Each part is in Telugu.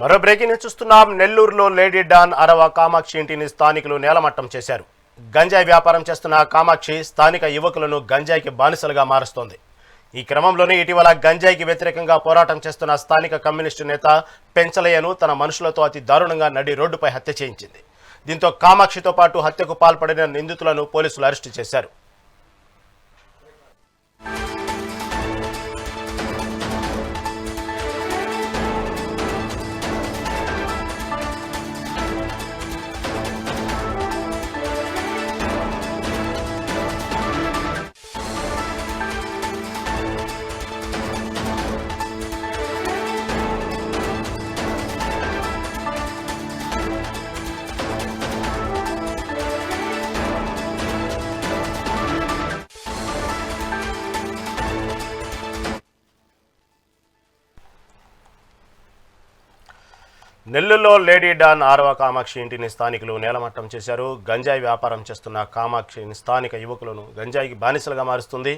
మరో బ్రేకింగ్ న్యూస్ చూస్తున్నాం. నెల్లూరులో లేడీ డాన్ అరవ కామాక్షి ఇంటిని స్థానికులు నేలమట్టం చేశారు. గంజాయి వ్యాపారం చేస్తున్న కామాక్షి స్థానిక యువకులను గంజాయికి బానిసలుగా మారుస్తోంది. ఈ క్రమంలోనే ఇటీవల గంజాయికి వ్యతిరేకంగా పోరాటం చేస్తున్న స్థానిక కమ్యూనిస్టు నేత పెంచలయ్యను తన మనుషులతో అతి దారుణంగా నడి రోడ్డుపై హత్య చేయించింది. దీంతో కామాక్షితో పాటు హత్యకు పాల్పడిన నిందితులను పోలీసులు అరెస్టు చేశారు. నెల్లూరులో లేడీ డాన్ ఆరవ కామాక్షి ఇంటిని స్థానికులు నేలమట్టం చేశారు. గంజాయి వ్యాపారం చేస్తున్న కామాక్షిని స్థానిక యువకులను గంజాయికి బానిసలుగా మారుస్తుంది.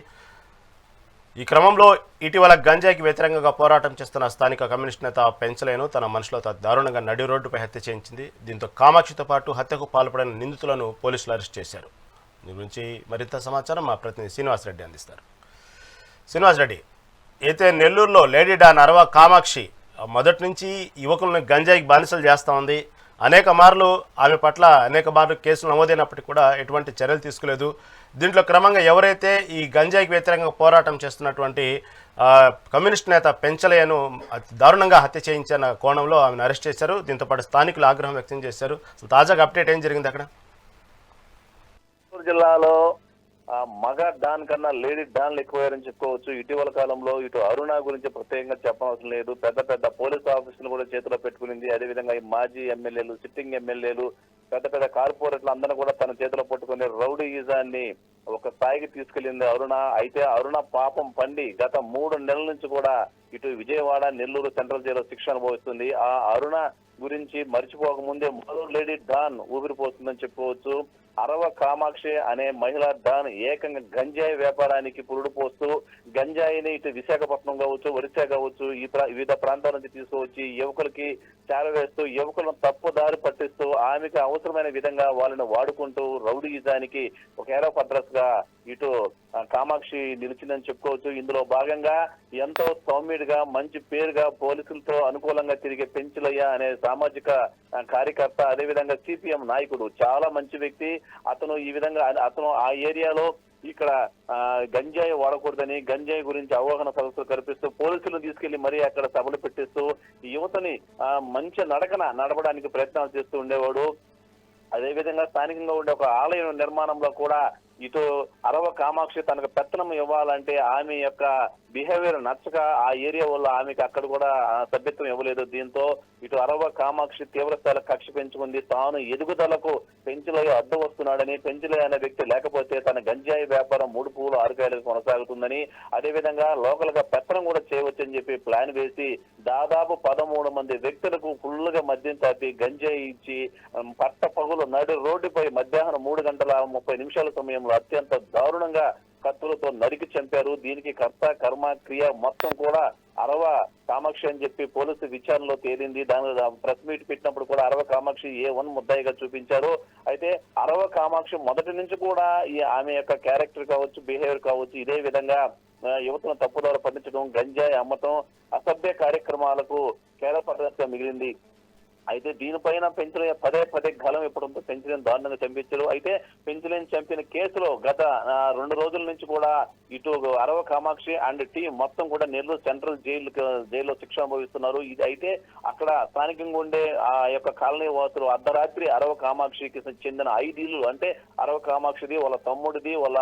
ఈ క్రమంలో ఇటీవల గంజాయికి వ్యతిరేకంగా పోరాటం చేస్తున్న స్థానిక కమ్యూనిస్ట్ నేత పెంచలేను. తన మనుషులతో దారుణంగా నడి రోడ్డుపై హత్య చేయించింది. దీంతో కామాక్షితో పాటు హత్యకు పాల్పడిన నిందితులను పోలీసులు అరెస్ట్ చేశారు. దీని గురించి మరింత సమాచారం మా ప్రతినిధి శ్రీనివాసరెడ్డి అందిస్తారు. శ్రీనివాసరెడ్డి అయితే నెల్లూరులో లేడీ డాన్ అరవ కామాక్షి మొదటి నుంచి యువకులను గంజాయికి బానిసలు చేస్తూ ఉంది. అనేక మార్లు ఆమె పట్ల అనేక మార్లు కేసులు నమోదైనప్పటికీ కూడా ఎటువంటి చర్యలు తీసుకోలేదు. దీంట్లో క్రమంగా ఎవరైతే ఈ గంజాయికి వ్యతిరేకంగా పోరాటం చేస్తున్నటువంటి కమ్యూనిస్ట్ నేత పెంచలయ్యను అతి దారుణంగా హత్య చేయించిన కోణంలో ఆమెను అరెస్ట్ చేశారు. దీంతో పాటు స్థానికులు ఆగ్రహం వ్యక్తం చేశారు. తాజాగా అప్డేట్ ఏం జరిగింది అక్కడ? జిల్లాలో మగ డాన్ కన్నా లేడీ డాన్లు ఎక్కువయ్యారని చెప్పుకోవచ్చు. ఇటీవల కాలంలో ఇటు అరుణ గురించి ప్రత్యేకంగా చెప్పనవసరం లేదు. పెద్ద పెద్ద పోలీస్ ఆఫీసులు కూడా చేతిలో పెట్టుకునింది. అదేవిధంగా ఈ మాజీ ఎమ్మెల్యేలు సిట్టింగ్ ఎమ్మెల్యేలు పెద్ద పెద్ద కార్పొరేట్లు అందరూ కూడా తన చేతిలో పట్టుకునే రౌడీ ఈజాన్ని ఒక స్థాయికి తీసుకెళ్ళింది అరుణ. అయితే అరుణ పాపం పండి గత మూడు నెలల నుంచి కూడా ఇటు విజయవాడ నెల్లూరు సెంట్రల్ జైల్లో శిక్ష అనుభవిస్తుంది. ఆ అరుణ గురించి మర్చిపోక ముందే మరో లేడీ డాన్ ఊపిరిపోతుందని చెప్పుకోవచ్చు అరవ కామాక్షి అనే మహిళ డాన్ ఏకంగా గంజాయి వ్యాపారానికి పురుడు పోస్తూ గంజాయిని ఇటు విశాఖపట్నం కావచ్చు ఒరిస్సా కావచ్చు ఈ వివిధ ప్రాంతాల నుంచి తీసుకువచ్చి యువకులకి చేరవేస్తూ యువకులను తప్పు దారి పట్టిస్తూ ఆమెకి అవసరమైన విధంగా వాళ్ళని వాడుకుంటూ రౌడీయిజానికి ఒక ఏరఫ్ అడ్రస్గా ఇటు కామాక్షి నిలిచిందని చెప్పుకోవచ్చు. ఇందులో భాగంగా ఎంతో సౌమ్యుడిగా మంచి పేరుగా పోలీసులతో అనుకూలంగా తిరిగే పెంచులయ్య అనే సామాజిక కార్యకర్త అదేవిధంగా సిపిఎం నాయకుడు చాలా మంచి వ్యక్తి. అతను ఈ విధంగా అతను ఆ ఏరియాలో ఇక్కడ గంజాయి వాడకూడదని గంజాయి గురించి అవగాహన సదస్సులు కల్పిస్తూ పోలీసులను తీసుకెళ్ళి మరీ అక్కడ సభలు పెట్టిస్తూ యువతని మంచి నడకన నడవడానికి ప్రయత్నాలు చేస్తూ ఉండేవాడు. అదేవిధంగా స్థానికంగా ఉండే ఒక ఆలయం నిర్మాణంలో కూడా ఇటు అరవ కామాక్షి తనకు పెత్తనం ఇవ్వాలంటే ఆమె యొక్క బిహేవియర్ నచ్చక ఆ ఏరియా వల్ల ఆమెకి అక్కడ కూడా సభ్యత్వం ఇవ్వలేదు. దీంతో ఇటు అరవ కామాక్షి తీవ్రస్థాయిలో కక్ష పెంచుకుంది. తాను ఎదుగుదలకు పెంచులయ్య అడ్డు వస్తున్నాడని పెంచులయ్య అనే వ్యక్తి లేకపోతే తన గంజాయి వ్యాపారం మూడు పూలు ఆరుకాయలకు కొనసాగుతుందని అదేవిధంగా లోకల్గా పెత్తనం కూడా చేయవచ్చని చెప్పి ప్లాన్ వేసి దాదాపు పదమూడు మంది వ్యక్తులకు ఫుల్గా మద్యం తాపి గంజాయి ఇచ్చి పట్ట పగులు నడు రోడ్డుపై మధ్యాహ్నం మూడు గంటల ముప్పై నిమిషాల సమయం సమయంలో అత్యంత దారుణంగా కత్తులతో నరికి చంపారు. దీనికి కర్త కర్మ క్రియ మొత్తం కూడా అరవ కామాక్షి అని చెప్పి పోలీసు విచారణలో తేలింది. దాని ప్రెస్ మీట్ పెట్టినప్పుడు కూడా అరవ కామాక్షి ఏ వన్ ముద్దాయిగా చూపించారు. అయితే అరవ కామాక్షి మొదటి నుంచి కూడా ఈ ఆమె యొక్క క్యారెక్టర్ కావచ్చు బిహేవియర్ కావచ్చు ఇదే విధంగా యువతను తప్పుదారు పండించడం గంజాయి అమ్మటం అసభ్య కార్యక్రమాలకు కేరపడ్డగా మిగిలింది. అయితే దీనిపైన పెంచులే పదే పదే గలం ఇప్పడంతో పెంచులేని దారుణంగా చంపించారు. అయితే పెంచులేని చంపిన కేసులో గత రెండు రోజుల నుంచి కూడా ఇటు అరవ కామాక్షి అండ్ టీం మొత్తం కూడా నెల్లూరు సెంట్రల్ జైలు జైల్లో శిక్ష అనుభవిస్తున్నారు. ఇది అయితే అక్కడ స్థానికంగా ఉండే ఆ యొక్క కాలనీ వాసులు అర్ధరాత్రి అరవ కామాక్షికి చెందిన ఐదు ఇల్లు అంటే అరవ కామాక్షిది వాళ్ళ తమ్ముడిది వాళ్ళ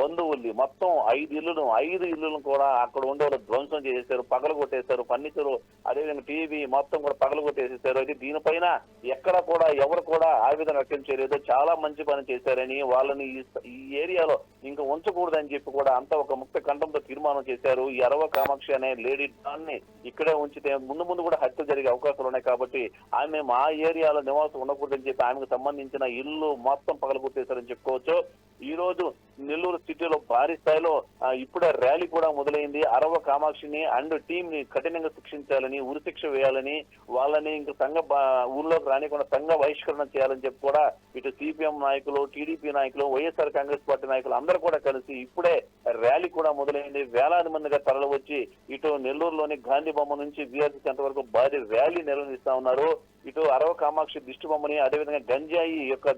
బంధువుల్ని బంధువుల్ది. మొత్తం ఐదు ఇల్లును ఐదు ఇల్లులను కూడా అక్కడ ఉండే వాళ్ళు ధ్వంసం చేసేసారు పగలు కొట్టేశారు ఫర్నిచర్ అదేవిధంగా టీవీ మొత్తం కూడా పగలు కొట్టేసేసారు అయితే దీనిపైన ఎక్కడ కూడా ఎవరు కూడా ఆవేదన వ్యక్తం చేయలేదు. చాలా మంచి పని చేశారని వాళ్ళని ఈ- ఏరియాలో ఇంకా ఉంచకూడదని చెప్పి కూడా అంతా ఒక ముక్త కంఠంతో తీర్మానం చేశారు. ఈ అరవ కామాక్షి అనే లేడీ డాన్ని ఇక్కడే ఉంచితే ముందు ముందు కూడా హత్య జరిగే అవకాశాలు ఉన్నాయి కాబట్టి ఆమె మా ఏరియాలో నివాసం ఉండకూడదని చెప్పి ఆమెకు సంబంధించిన ఇల్లు మొత్తం పగలగొట్టేశారని చెప్పుకోవచ్చు. ఈ రోజు నెల్లూరు సిటీలో భారీ స్థాయిలో ఇప్పుడే ర్యాలీ కూడా మొదలైంది. అరవ కామాక్షిని అండ్ టీం ని కఠినంగా శిక్షించాలని ఉరిశిక్ష వేయాలని వాళ్ళని ఇంకా సంఘ ఊర్లోకి రానికుండా సంఘ బహిష్కరణ చేయాలని చెప్పి కూడా ఇటు సిపిఎం నాయకులు టీడీపీ నాయకులు వైఎస్ఆర్ కాంగ్రెస్ పార్టీ నాయకులు అందరూ కూడా కలిసి ఇప్పుడే ర్యాలీ కూడా మొదలైంది. వేలాది మందిగా తరలివచ్చి ఇటు నెల్లూరులోని గాంధీ బొమ్మ నుంచి బీఆర్సీ సెంటర్ వరకు భారీ ర్యాలీ నిర్వహిస్తా ఉన్నారు. ఇటు అరవ కామాక్షి దిష్టి బొమ్మని అదేవిధంగా గంజాయి యొక్క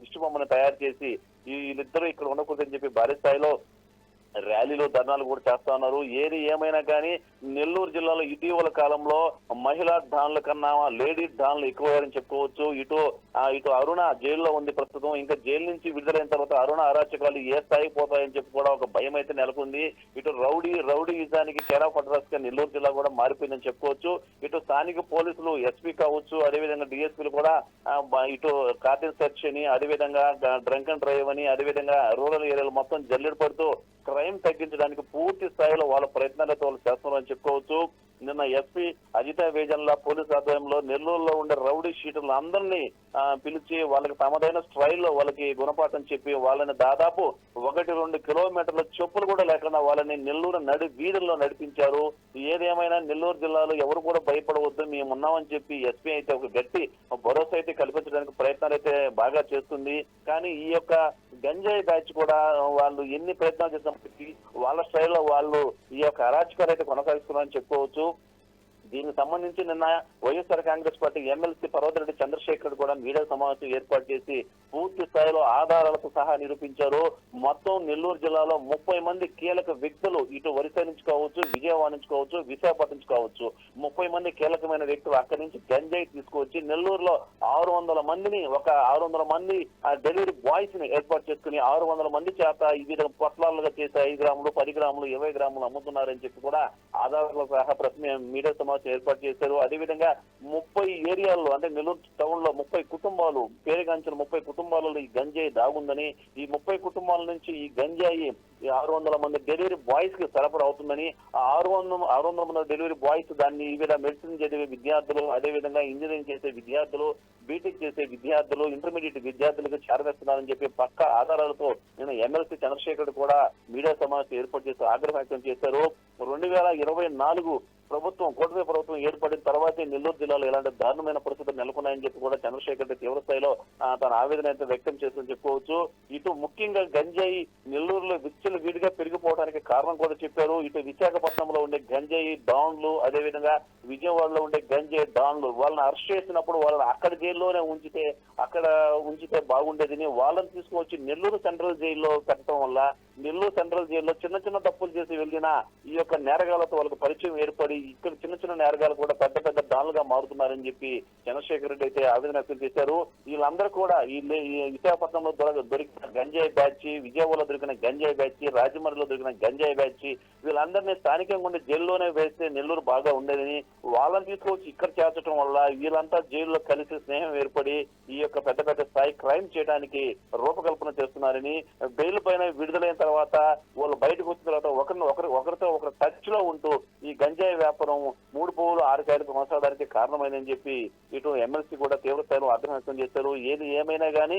దిష్టి బొమ్మని తయారు చేసి వీళ్ళిద్దరూ ఇక్కడ ఉండకూడదని చెప్పి భారీ స్థాయిలో ర్యాలీలు ధర్నాలు కూడా చేస్తా ఉన్నారు. ఏది ఏమైనా కానీ నెల్లూరు జిల్లాలో ఇటీవల కాలంలో మహిళా డాన్ల కన్నా లేడీ డాన్లు ఎక్కువయ్యారని చెప్పుకోవచ్చు. ఇటు ఇటు అరుణ జైల్లో ఉంది ప్రస్తుతం. ఇంకా జైలు నుంచి విడుదలైన తర్వాత అరుణ అరాచకాలు ఏ స్థాయికి పోతాయని చెప్పి కూడా ఒక భయం అయితే నెలకొంది. ఇటు రౌడీ రౌడీ యుద్ధానికి కేరా పట్టరాస్గా నెల్లూరు జిల్లా కూడా మారిపోయిందని చెప్పుకోవచ్చు. ఇటు స్థానిక పోలీసులు ఎస్పీ కావచ్చు అదేవిధంగా డిఎస్పీలు కూడా ఇటు కార్డిన్ సెర్చ్ అని అదేవిధంగా డ్రంక్ అండ్ డ్రైవ్ అని అదేవిధంగా రూరల్ ఏరియాలు మొత్తం జల్లెడ పడుతూ క్రైమ్ తగ్గించడానికి పూర్తి స్థాయిలో వాళ్ళ ప్రయత్నాలతో వాళ్ళు చేస్తున్నారని చెప్పుకోవచ్చు నిన్న ఎస్పీ అజిత వేజన్ల పోలీస్ ఆధ్వర్యంలో నెల్లూరులో ఉండే రౌడీ షీటర్లు అందరినీ పిలిచి వాళ్ళకి తమదైన స్టైల్లో వాళ్ళకి గుణపాఠం చెప్పి వాళ్ళని దాదాపు ఒకటి రెండు కిలోమీటర్ల చెప్పులు కూడా లేకుండా వాళ్ళని నెల్లూరు నడి వీధుల్లో నడిపించారు. ఏదేమైనా నెల్లూరు జిల్లాలో ఎవరు కూడా భయపడవద్దు మేము ఉన్నామని చెప్పి ఎస్పీ అయితే ఒక గట్టి భరోసా అయితే కల్పించడానికి ప్రయత్నాలు అయితే బాగా చేస్తుంది. కానీ ఈ యొక్క గంజాయి బ్యాచ్ కూడా వాళ్ళు ఎన్ని ప్రయత్నాలు చేసినప్పటికీ వాళ్ళ స్టైల్లో వాళ్ళు ఈ యొక్క అరాచకాలు అయితే కొనసాగిస్తున్నారని చెప్పుకోవచ్చు. దీనికి సంబంధించి నిన్న వైఎస్ఆర్ కాంగ్రెస్ పార్టీ ఎమ్మెల్సీ పర్వతిరెడ్డి చంద్రశేఖర్ కూడా మీడియా సమావేశం ఏర్పాటు చేసి పూర్తి స్థాయిలో ఆధారాలతో సహా నిరూపించారు. మొత్తం నెల్లూరు జిల్లాలో ముప్పై మంది కీలక వ్యక్తులు ఇటు వరిస నుంచి కావచ్చు విజయవాడ నుంచి కావచ్చు విశాఖపట్నం నుంచి కావచ్చు ముప్పై మంది కీలకమైన వ్యక్తులు అక్కడి నుంచి గంజాయి తీసుకువచ్చి నెల్లూరులో ఆరు వందల మందిని ఒక ఆరు వందల మంది ఆ డెలివరీ బాయ్స్ని ఏర్పాటు చేసుకుని ఆరు వందల మంది చేత ఈ విధంగా పొట్లాలుగా చేసి ఐదు గ్రాములు పది గ్రాములు ఇరవై గ్రాములు అమ్ముతున్నారని చెప్పి కూడా ఆధారాలతో సహా ప్రశ్న మీడియా సమావేశం ఏర్పాటు చేశారు. అదేవిధంగా ముప్పై ఏరియాల్లో అంటే నెల్లూరు టౌన్లో ముప్పై కుటుంబాలు పేరుగాంచిన ముప్పై కుటుంబాలలో ఈ గంజాయి దాగుందని ఈ ముప్పై కుటుంబాల నుంచి ఈ గంజాయి ఈ ఆరు వందల మంది డెలివరీ బాయ్స్కి సరఫరా అవుతుందని ఆరు వందల ఆరు వందల మంది డెలివరీ బాయ్స్ దాన్ని ఈ విధంగా మెడిసిన్ చదివే విద్యార్థులు అదే విధంగా ఇంజనీరింగ్ చేసే విద్యార్థులు బీటెక్ చేసే విద్యార్థులు ఇంటర్మీడియట్ విద్యార్థులకు చేరవేస్తున్నారని చెప్పి పక్క ఆధారాలతో నేను ఎమ్మెల్సీ చంద్రశేఖర్ కూడా మీడియా సమావేశం ఏర్పాటు చేసి ఆగ్రహం వ్యక్తం చేశారు. రెండు వేల ఇరవై నాలుగు ప్రభుత్వం కూటమి ప్రభుత్వం ఏర్పడిన తర్వాతే నెల్లూరు జిల్లాలో ఇలాంటి దారుణమైన పరిస్థితులు నెలకొన్నాయని చెప్పి కూడా చంద్రశేఖర్ రెడ్డి తీవ్ర స్థాయిలో తన ఆవేదన అయితే వ్యక్తం చేస్తుందని చెప్పుకోవచ్చు. ఇటు ముఖ్యంగా గంజాయి నెల్లూరులో విచ్చలు వీడిగా పెరిగిపోవడానికి కారణం కూడా చెప్పారు. ఇటు విశాఖపట్నంలో ఉండే గంజాయి డాన్లు అదేవిధంగా విజయవాడలో ఉండే గంజాయి డాన్లు వాళ్ళని అరెస్ట్ చేసినప్పుడు వాళ్ళని అక్కడ జైల్లోనే ఉంచితే అక్కడ ఉంచితే బాగుండేదని వాళ్ళని తీసుకువచ్చి నెల్లూరు సెంట్రల్ జైల్లో పెట్టడం వల్ల నెల్లూరు సెంట్రల్ జైల్లో చిన్న చిన్న ఈ యొక్క నేరగాలతో వాళ్ళకి పరిచయం ఏర్పడి ఇక్కడ చిన్న చిన్న నేరగాలు కూడా పెద్ద పెద్ద డాన్లుగా మారుతున్నారని చెప్పి చంద్రశేఖర్ రెడ్డి అయితే ఆవేదన వ్యక్తం చేశారు. వీళ్ళందరూ కూడా ఈ విశాఖపట్నంలో దొరికిన గంజాయి బ్యాచ్ విజయవాడలో దొరికిన గంజాయి బ్యాచ్ రాజమండ్రిలో దొరికిన గంజాయి బ్యాచ్ వీళ్ళందరినీ స్థానికంగా ఉండే జైల్లోనే వేస్తే నెల్లూరు బాగా ఉండేదని వాళ్ళని తీసుకొచ్చి ఇక్కడ చేర్చడం వల్ల వీళ్ళంతా జైల్లో కలిసి స్నేహం ఏర్పడి ఈ యొక్క పెద్ద పెద్ద స్థాయి క్రైమ్ చేయడానికి రూపకల్పన చేస్తున్నారని బెయిల్ పైన విడుదలైన తర్వాత వాళ్ళు బయటకు వచ్చిన తర్వాత ఒకరిని ఒకరి ఒకరితో ఒకరు టచ్లో ఉంటూ ఈ గంజాయి వ్యాపారం మూడు పువ్వులు ఆరు కాయలు కొనసాగడానికి కారణమైందని చెప్పి ఇటు ఎమ్మెల్సీ కూడా తీవ్ర స్థాయిలో అర్థం వ్యక్తం చేశారు. ఏది ఏమైనా కానీ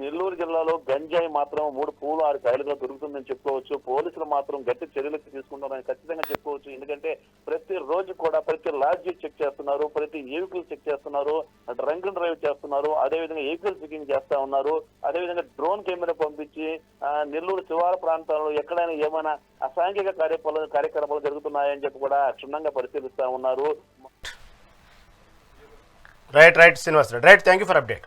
నెల్లూరు జిల్లాలో గంజాయి మాత్రం మూడు పూలు ఆరు కాయలుగా దొరుకుతుందని చెప్పుకోవచ్చు. పోలీసులు మాత్రం గట్టి చర్యలు తీసుకుంటారని ఖచ్చితంగా చెప్పుకోవచ్చు. ఎందుకంటే ప్రతి రోజు కూడా ప్రతి లాడ్జీ చెక్ చేస్తున్నారు ప్రతి వెహికల్ చెక్ చేస్తున్నారు డ్రంక్ అండ్ డ్రైవ్ చేస్తున్నారు అదేవిధంగా వెహికల్ చెకింగ్ చేస్తా ఉన్నారు. అదేవిధంగా డ్రోన్ కెమెరా పంపించి నెల్లూరు శివార ప్రాంతాల్లో ఎక్కడైనా ఏమైనా అసాంఘిక కార్యక్రమాలు కార్యక్రమాలు జరుగుతున్నాయని చెప్పి కూడా క్షుణ్ణంగా పరిశీలిస్తా ఉన్నారు. Right right Srinivas right thank you for update